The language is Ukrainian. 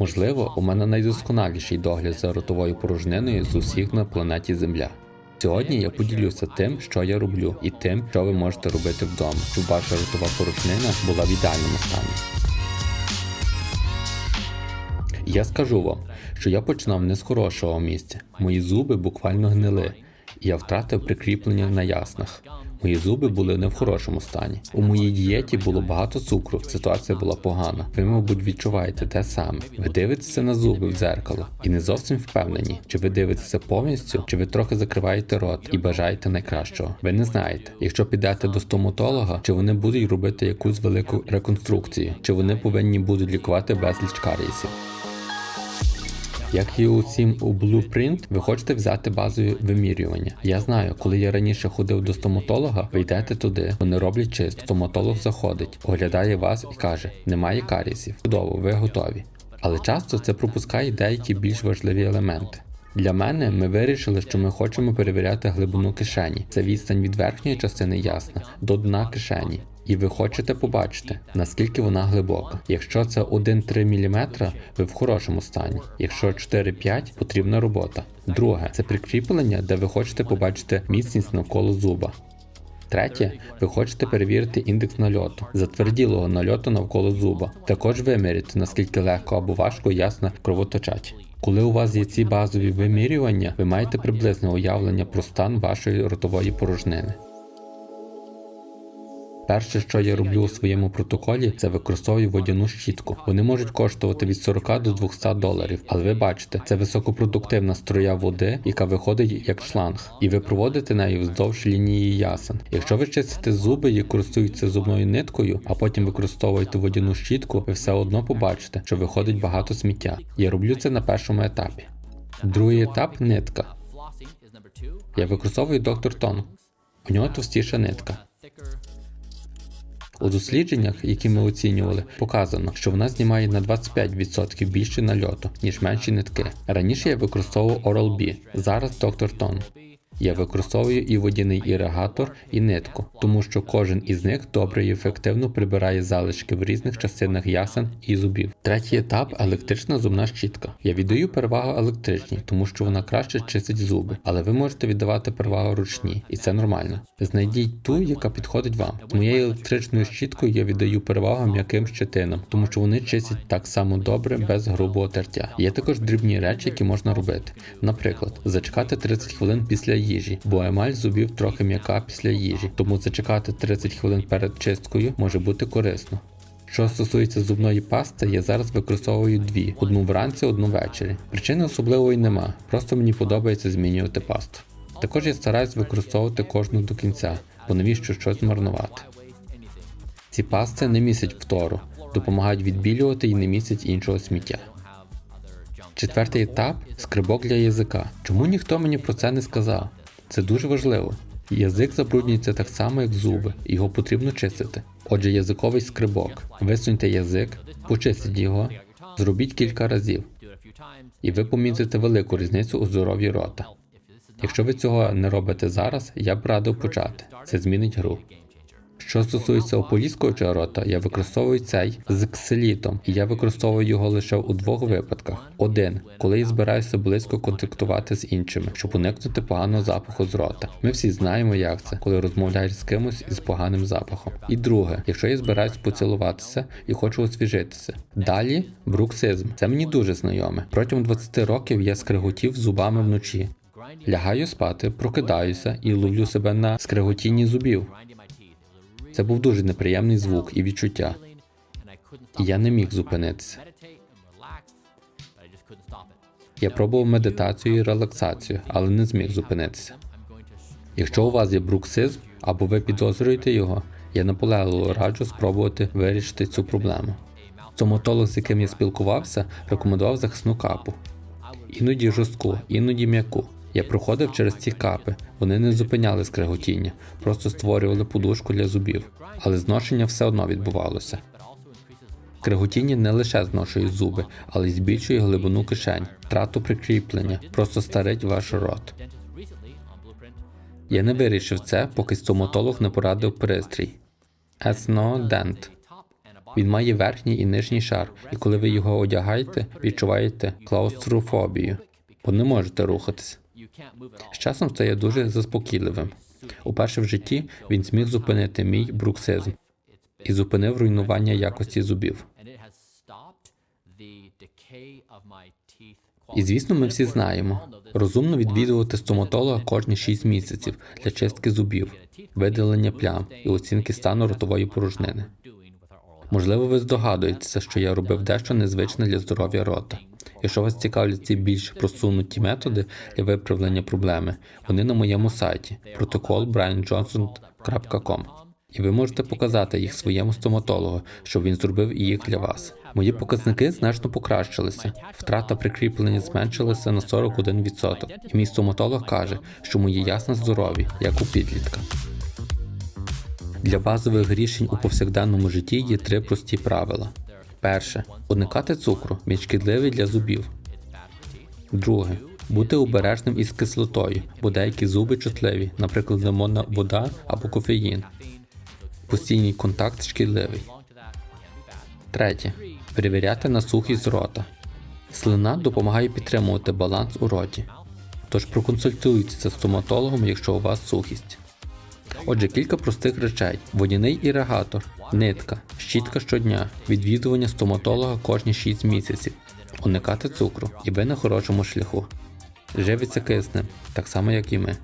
Можливо, у мене найдосконаліший догляд за ротовою порожниною з усіх на планеті Земля. Сьогодні я поділюся тим, що я роблю, і тим, що ви можете робити вдома, щоб ваша ротова порожнина була в ідеальному стані. Я скажу вам, що я починав не з хорошого місця. Мої зуби буквально гнили, і я втратив прикріплення на яснах. Мої зуби були не в хорошому стані. У моїй дієті було багато цукру, ситуація була погана. Ви, мабуть, відчуваєте те саме. Ви дивитеся на зуби в дзеркало і не зовсім впевнені, чи ви дивитеся повністю, чи ви трохи закриваєте рот і бажаєте найкращого. Ви не знаєте, якщо підете до стоматолога, чи вони будуть робити якусь велику реконструкцію, чи вони повинні будуть лікувати безліч карієсів. Як і усім у Blueprint, ви хочете взяти базові вимірювання. Я знаю, коли я раніше ходив до стоматолога, ви йдете туди, вони роблять чисто. Стоматолог заходить, оглядає вас і каже: немає карісів. Чудово, ви готові. Але часто це пропускає деякі більш важливі елементи. Для мене ми вирішили, що ми хочемо перевіряти глибину кишені. Це відстань від верхньої частини ясна до дна кишені. І ви хочете побачити, наскільки вона глибока. Якщо це 1-3 мм, ви в хорошому стані. Якщо 4-5, потрібна робота. Друге це прикріплення, де ви хочете побачити міцність навколо зуба. Третє, ви хочете перевірити індекс нальоту, затверділого нальоту навколо зуба. Також виміряти, наскільки легко або важко ясно кровоточать. Коли у вас є ці базові вимірювання, ви маєте приблизне уявлення про стан вашої ротової порожнини. Перше, що я роблю у своєму протоколі, це використовую водяну щітку. Вони можуть коштувати від 40 до 200 доларів, але ви бачите, це високопродуктивна струя води, яка виходить як шланг, і ви проводите нею вздовж лінії ясен. Якщо ви чистите зуби і користуєтеся зубною ниткою, а потім використовуєте водяну щітку, ви все одно побачите, що виходить багато сміття. Я роблю це на першому етапі. Другий етап нитка. Я використовую доктор Тон. У нього товстіша нитка. У дослідженнях, які ми оцінювали, показано, що вона знімає на 25% більше нальоту, ніж менші нитки. Раніше я використовував Oral-B, зараз Dr. Tone. Я використовую і водяний іригатор, і нитку, тому що кожен із них добре і ефективно прибирає залишки в різних частинах ясен і зубів. Третій етап електрична зубна щітка. Я віддаю перевагу електричній, тому що вона краще чистить зуби, але ви можете віддавати перевагу ручній, і це нормально. Знайдіть ту, яка підходить вам. Моєю електричною щіткою я віддаю перевагу м'яким щетинам, тому що вони чистять так само добре без грубого тертя. Є також дрібні речі, які можна робити. Наприклад, зачекати 30 хвилин після їжі, бо емаль зубів трохи м'яка після їжі, тому зачекати 30 хвилин перед чисткою може бути корисно. Що стосується зубної пасти, я зараз використовую дві: одну вранці, одну ввечері. Причини особливої нема, просто мені подобається змінювати пасту. Також я стараюсь використовувати кожну до кінця, бо навіщо щось марнувати. Ці пасти не містять фтору, допомагають відбілювати і не містять іншого сміття. Четвертий етап скрибок для язика. Чому ніхто мені про це не сказав? Це дуже важливо. Язик забруднюється так само, як зуби, його потрібно чистити. Отже, язиковий скрибок. Висуньте язик, почистіть його, зробіть кілька разів, і ви помітите велику різницю у здоров'ї рота. Якщо ви цього не робите зараз, я б радив почати. Це змінить гру. Що стосується ополіскуючого рота, я використовую цей з ксилітом, і я використовую його лише у двох випадках: один, коли я збираюся близько контактувати з іншими, щоб уникнути поганого запаху з рота. Ми всі знаємо, як це, коли розмовляєш з кимось із поганим запахом. І друге, якщо я збираюсь поцілуватися і хочу освіжитися. Далі бруксизм. Це мені дуже знайоме. Протягом 20 років я скриготів зубами вночі. Лягаю спати, прокидаюся і ловлю себе на скриготінні зубів. Це був дуже неприємний звук і відчуття. І я не міг зупинитися. Я пробував медитацію і релаксацію, але не зміг зупинитися. Якщо у вас є бруксизм або ви підозрюєте його, я наполегливо раджу спробувати вирішити цю проблему. Стоматолог, з яким я спілкувався, рекомендував захисну капу. Іноді жорстку, іноді м'яку. Я проходив через ці капи. Вони не зупиняли скреготіння, просто створювали подушку для зубів, але зношення все одно відбувалося. Скреготіння не лише зношує зуби, але й збільшує глибину кишень, втрату прикріплення, просто старить ваш рот. Я не вирішив це, поки стоматолог не порадив пристрій. Еснодент. Він має верхній і нижній шар, і коли ви його одягаєте, відчуваєте клаустрофобію, бо не можете рухатись. З часом стає дуже заспокійливим. Уперше в житті він зміг зупинити мій бруксизм і зупинив руйнування якості зубів. І звісно, ми всі знаємо, розумно відвідувати стоматолога кожні 6 місяців для чистки зубів, видалення плям і оцінки стану ротової порожнини. Можливо, ви здогадуєтеся, що я робив дещо незвичне для здоров'я рота. Якщо вас цікавлять ці більш просунуті методи для виправлення проблеми, вони на моєму сайті protocolbrianjohnson.com і ви можете показати їх своєму стоматологу, щоб він зробив їх для вас. Мої показники значно покращилися. Втрата прикріплення зменшилася на 41%. І мій стоматолог каже, що мої ясна здорові, як у підлітка. Для базових рішень у повсякденному житті є три прості правила. Перше уникати цукру, він шкідливий для зубів. Друге бути обережним із кислотою, бо деякі зуби чутливі, наприклад, лимонна вода або кофеїн. Постійний контакт шкідливий. Третє. Перевіряти на сухість рота. Слина допомагає підтримувати баланс у роті. Тож проконсультуйтеся з стоматологом, якщо у вас сухість. Отже, кілька простих речей: водяний іригатор, нитка, щітка щодня, відвідування стоматолога кожні 6 місяців, уникати цукру, і ви на хорошому шляху. Живиться киснем, так само як і ми.